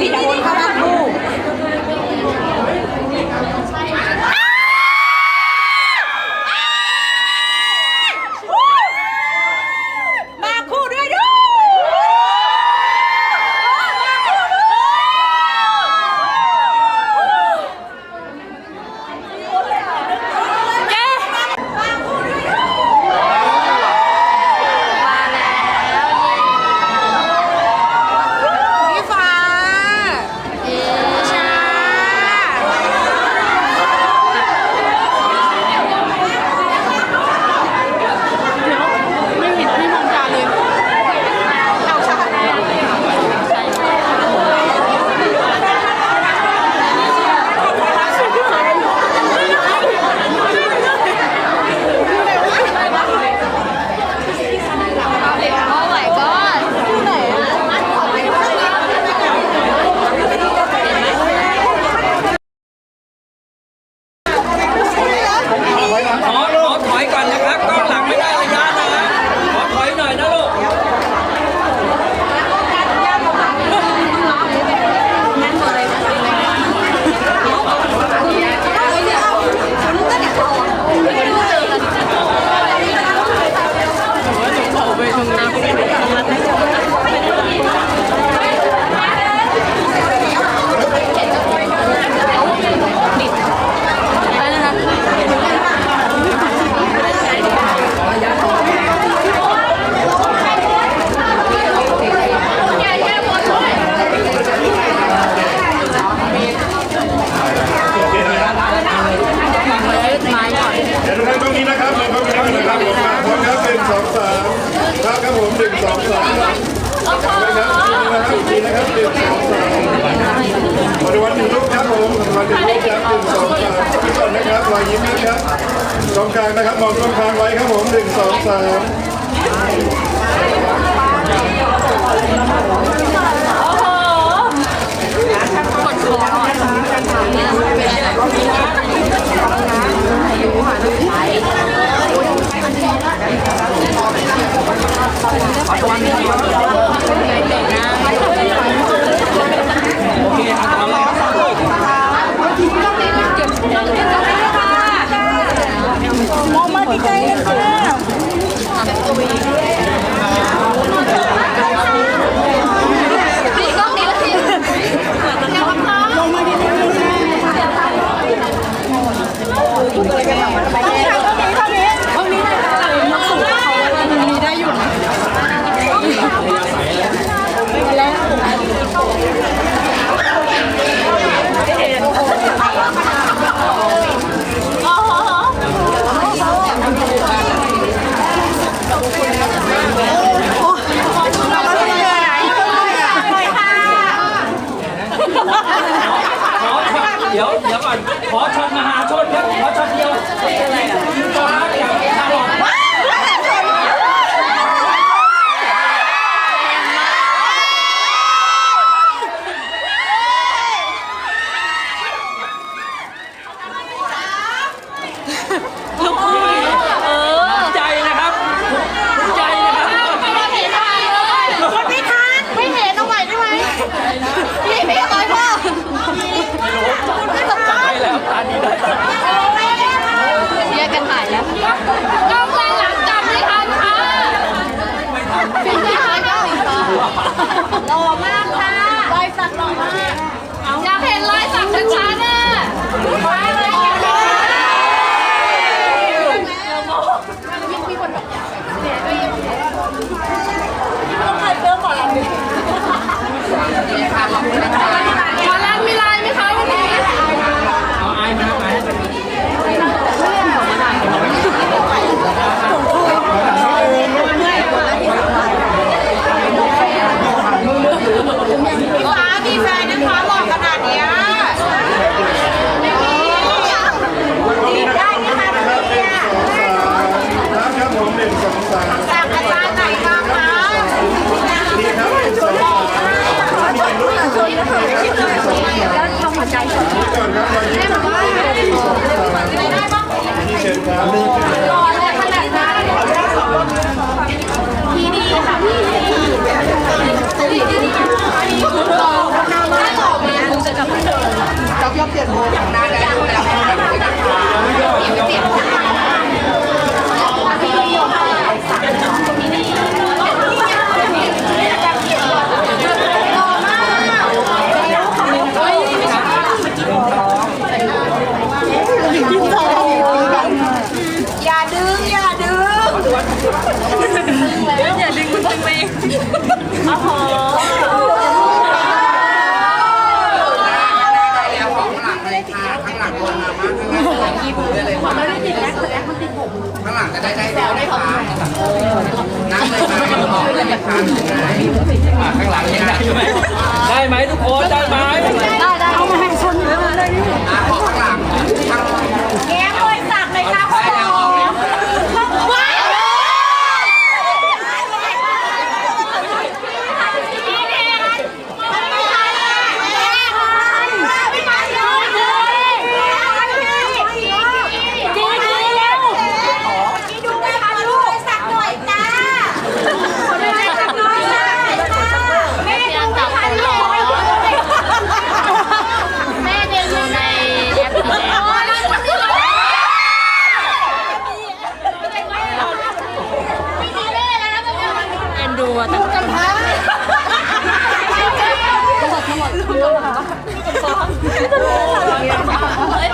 ที่จะวนเข้า ตรงกลางนะครับมองตรงกลางไว้ครับผมหนึ่งสองสาม ได้ติดแอปข้างหลังคนมาบ้างยิ้มเลยมัไม่ได้ติดแอปแต่แอปมันติดผมข้างหลังจะได้ได้แซวได้ของนั่งเลยค่ะข้างหลังได้ไหมได้ไหมทุกคนได้ไหม ดูอะแต่กันท้าทั้งหมดทั้งหมดทั้งหมดทั้งหมดเฮ้ย